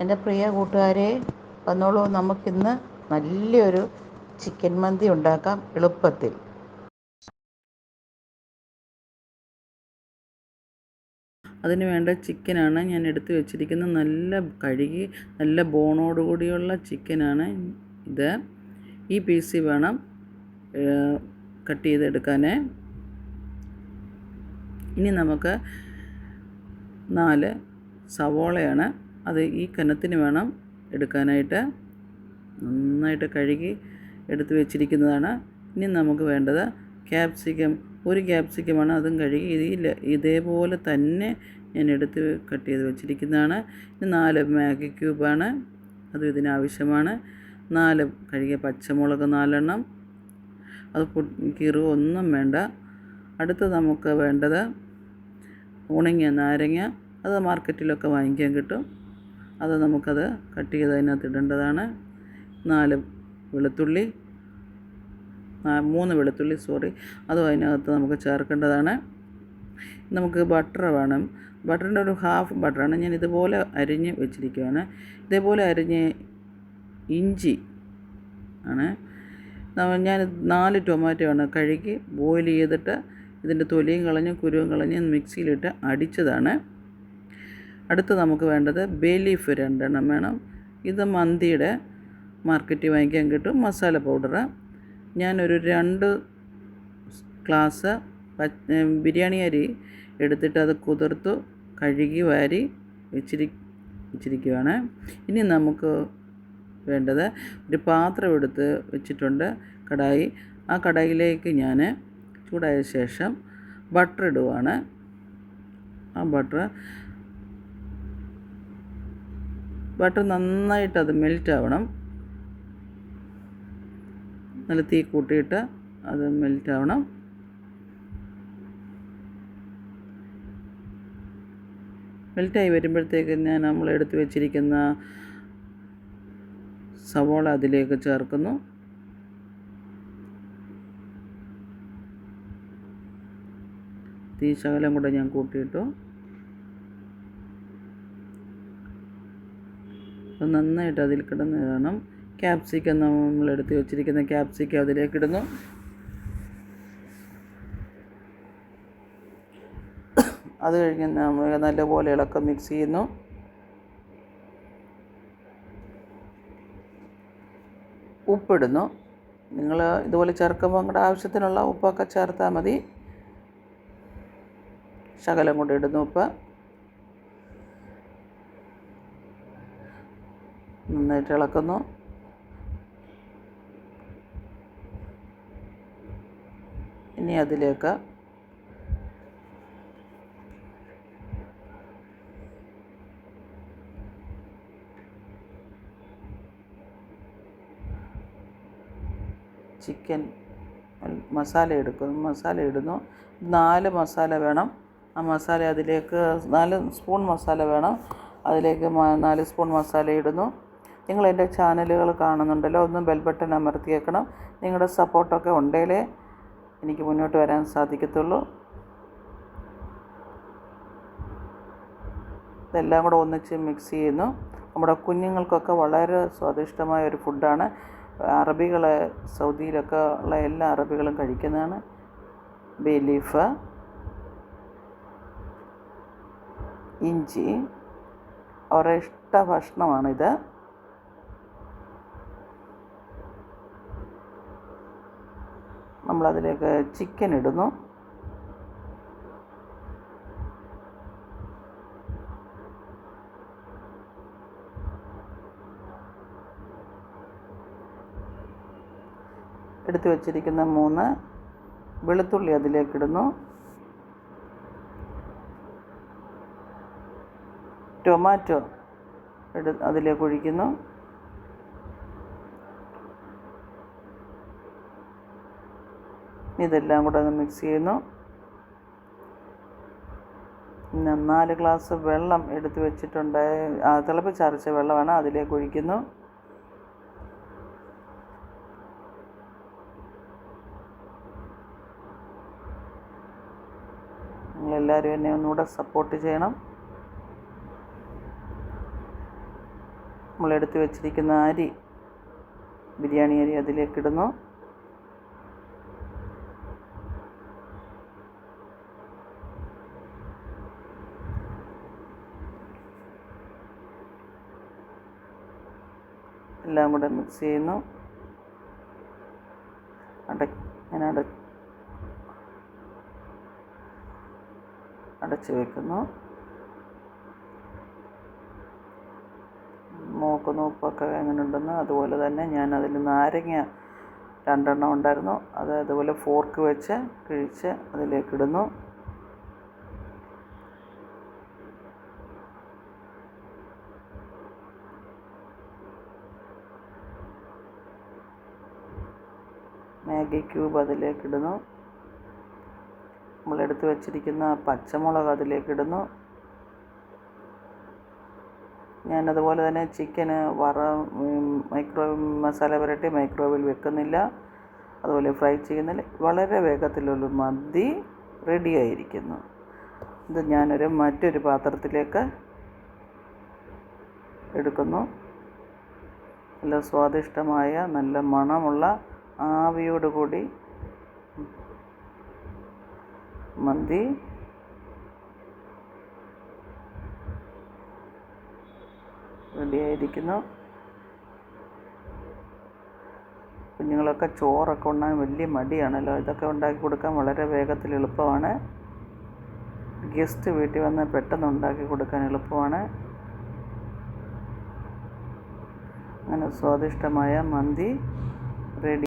എന്റെ പ്രിയ കൂട്ടുകാരെ വന്നോളൂ നമുക്കിന്ന് നല്ലൊരു ചിക്കൻ മന്തി ഉണ്ടാക്കാം എളുപ്പത്തിൽ. അതിന് വേണ്ട ചിക്കനാണ് ഞാൻ എടുത്തു വെച്ചിരിക്കുന്നത്. നല്ല കഴുകി നല്ല ബോണോട് കൂടിയുള്ള ചിക്കനാണ് ഇത്. ഈ പീസ് വേണം കട്ട് ചെയ്തെടുക്കാൻ ഇനി നമുക്ക് നാല് സവോളയാണ് അത് ഈ കനത്തിന് വേണം എടുക്കാനായിട്ട്. നന്നായിട്ട് കഴുകി എടുത്ത് വെച്ചിരിക്കുന്നതാണ്. ഇനി നമുക്ക് വേണ്ടത് ക്യാപ്സിക്കം. ഒരു ക്യാപ്സിക്കമാണ് അതും കഴുകി ഇതിൽ ഇതേപോലെ തന്നെ ഞാൻ എടുത്ത് കട്ട് ചെയ്ത് വെച്ചിരിക്കുന്നതാണ്. ഇനി നാല് മാഗി ക്യൂബാണ് അതും ഇതിനാവശ്യമാണ്. നാല് കഴുകിയ പച്ചമുളക് നാലെണ്ണം അത് കീറുക ഒന്നും വേണ്ട. അടുത്ത് നമുക്ക് വേണ്ടത് ഉണങ്ങിയ നാരങ്ങ അത് മാർക്കറ്റിലൊക്കെ വാങ്ങിക്കാൻ കിട്ടും. അത് നമുക്കത് കട്ട് ചെയ്ത് അതിനകത്ത് ഇടേണ്ടതാണ്. നാല് വെളുത്തുള്ളി മൂന്ന് വെളുത്തുള്ളി സോറി. അതും അതിനകത്ത് നമുക്ക് ചേർക്കേണ്ടതാണ്. നമുക്ക് ബട്ടർ വേണം. ബട്ടറിന്റെ ഒരു ഹാഫ് ബട്ടറാണ്. ഞാൻ ഇതുപോലെ അരിഞ്ഞ് വെച്ചിരിക്കുകയാണ് ഇതേപോലെ അരിഞ്ഞ് ഇഞ്ചി ആണ്. ഞാൻ നാല് ടൊമാറ്റോ ആണ് കഴുകി ബോയിൽ ചെയ്തിട്ട് ഇതിന്റെ തൊലിയും കളഞ്ഞ് കുരുവും കളഞ്ഞ് മിക്സിയിലിട്ട് അടിച്ചതാണ്. അടുത്ത് നമുക്ക് വേണ്ടത് ബേ ലീഫ് രണ്ടെണ്ണം വേണം. ഇത് മന്തിയുടെ മാർക്കറ്റിൽ വാങ്ങിക്കാൻ കിട്ടും. മസാല പൗഡർ ഞാനൊരു രണ്ട് ഗ്ലാസ് ബിരിയാണി അരി എടുത്തിട്ട് അത് കുതിർത്തു കഴുകി വാരി വെച്ചിരി വെച്ചിരിക്കുകയാണ് ഇനി നമുക്ക് വേണ്ടത് ഒരു പാത്രം എടുത്ത് വെച്ചിട്ടുണ്ട് കടായി. ആ കടായിലേക്ക് ഞാൻ ചൂടായ ശേഷം ബട്ടർ ഇടുവാണ്. ആ ബട്ടർ ബട്ടർ നന്നായിട്ട് അത് മെൽറ്റ് ആവണം. നല്ല തീ കൂട്ടിയിട്ട് അത് മെൽറ്റ് ആവണം. മെൽറ്റായി വരുമ്പോഴത്തേക്ക് ഞാൻ നമ്മൾ എടുത്ത് വെച്ചിരിക്കുന്ന സവോള അതിലേക്ക് ചേർക്കുന്നു. തീ ശകലം കൂടെ ഞാൻ കൂട്ടിയിട്ടു. നന്നായിട്ട് അതിൽ കിടന്ന് വേണം ക്യാപ്സിക്കം നമ്മൾ എടുത്ത് വെച്ചിരിക്കുന്ന ക്യാപ്സിക്കം അതിലേക്ക് ഇടുന്നു. അത് കഴിഞ്ഞ് നമ്മൾ നല്ലപോലെ ഇളക്കം മിക്സ് ചെയ്യുന്നു. ഉപ്പിടുന്നു. നിങ്ങൾ ഇതുപോലെ ചേർക്കുമ്പോൾ നിങ്ങളുടെ ആവശ്യത്തിനുള്ള ഉപ്പൊക്കെ ചേർത്താൽ മതി. ശകലം കൊണ്ടിടുന്നു ഇടുന്നു ഉപ്പ്. നന്നായിട്ട് ഇളക്കുന്നു. ഇനി അതിലേക്ക് ചിക്കൻ മസാല എടുക്കുന്നു. മസാല ഇടുന്നു. നാല് മസാല വേണം. ആ മസാല അതിലേക്ക് നാല് സ്പൂൺ മസാല വേണം. അതിലേക്ക് നാല് സ്പൂൺ മസാല ഇടുന്നു. നിങ്ങൾ എന്റെ ചാനലുകൾ കാണുന്നുണ്ടല്ലോ ഒന്ന് ബെൽ ബട്ടൺ അമർത്തിയേക്കണം. നിങ്ങളുടെ സപ്പോർട്ടൊക്കെ ഉണ്ടെങ്കിലേ എനിക്ക് മുന്നോട്ട് വരാൻ സാധിക്കത്തുള്ളൂ. ഇതെല്ലാം കൂടെ ഒന്നിച്ച് മിക്സ് ചെയ്യുന്നു. നമ്മുടെ കുഞ്ഞുങ്ങൾക്കൊക്കെ വളരെ സ്വാദിഷ്ടമായ ഒരു ഫുഡാണ് അറബികൾ സൗദിയിലൊക്കെ ഉള്ള എല്ലാ അറബികളും കഴിക്കുന്നതാണ്. ബേ ലീഫ് ഇഞ്ചി അവരുടെ ഇഷ്ട ഭക്ഷണമാണിത്. നമ്മളതിലേക്ക് ചിക്കൻ ഇടുന്നു. എടുത്തു വച്ചിരിക്കുന്ന മൂന്ന് വെളുത്തുള്ളി അതിലേക്കിടുന്നു. ടൊമാറ്റോ എടു അതിലേക്ക് ഒഴിക്കുന്നു ഇതെല്ലാം കൂടെ ഒന്ന് മിക്സ് ചെയ്യുന്നു. നാല് ഗ്ലാസ് വെള്ളം എടുത്ത് വെച്ചിട്ടുണ്ട്. തിളപ്പിച്ചരച്ച വെള്ളമാണ് അതിലേക്ക് ഒഴിക്കുന്നു. നിങ്ങളെല്ലാവരും എന്നെ ഒന്നുകൂടെ സപ്പോർട്ട് ചെയ്യണം. നമ്മളെടുത്ത് വെച്ചിരിക്കുന്ന അരി ബിരിയാണി അരി അതിലേക്കിടുന്നു എല്ലാം കൂടെ മിക്സ് ചെയ്യുന്നു. അട ഞാൻ അട അടച്ച് വെക്കുന്നു. നോക്കുന്നു ഉപ്പൊക്കെ എങ്ങനെ ഉണ്ടെന്ന് അതുപോലെ തന്നെ ഞാൻ അതിൽ നാരങ്ങ രണ്ടെണ്ണം ഉണ്ടായിരുന്നു. അത് അതുപോലെ ഫോർക്ക് വെച്ച് കിഴിച്ച് അതിലേക്കിടുന്നു മാഗി ക്യൂബ് അതിലേക്കിടുന്നു. നമ്മളെടുത്ത് വെച്ചിരിക്കുന്ന പച്ചമുളക് അതിലേക്കിടുന്നു. ഞാനതുപോലെ തന്നെ ചിക്കന് വറ മൈക്രോ മസാല പുരട്ടി മൈക്രോവേവിൽ വെക്കുന്നില്ല. അതുപോലെ ഫ്രൈ ചെയ്യുന്നില്ല. വളരെ വേഗത്തിലുള്ള മന്തി റെഡിയായിരിക്കുന്നു ഇത് ഞാനൊരു മറ്റൊരു പാത്രത്തിലേക്ക് എടുക്കുന്നു. നല്ല സ്വാദിഷ്ടമായ നല്ല മണമുള്ള ആവിയോട് കൂടി മന്തി. റെഡിയായിരിക്കുന്നു. കുഞ്ഞുങ്ങളൊക്കെ ചോറൊക്കെ ഉണ്ണാൻ വലിയ മടിയാണല്ലോ. ഇതൊക്കെ ഉണ്ടാക്കി കൊടുക്കാൻ വളരെ വേഗത്തിൽ എളുപ്പമാണ്. ഗസ്റ്റ് വീട്ടിൽ വന്ന് പെട്ടെന്ന് ഉണ്ടാക്കി കൊടുക്കാൻ എളുപ്പമാണ്. അങ്ങനെ സ്വാദിഷ്ടമായ മന്തി റെഡി.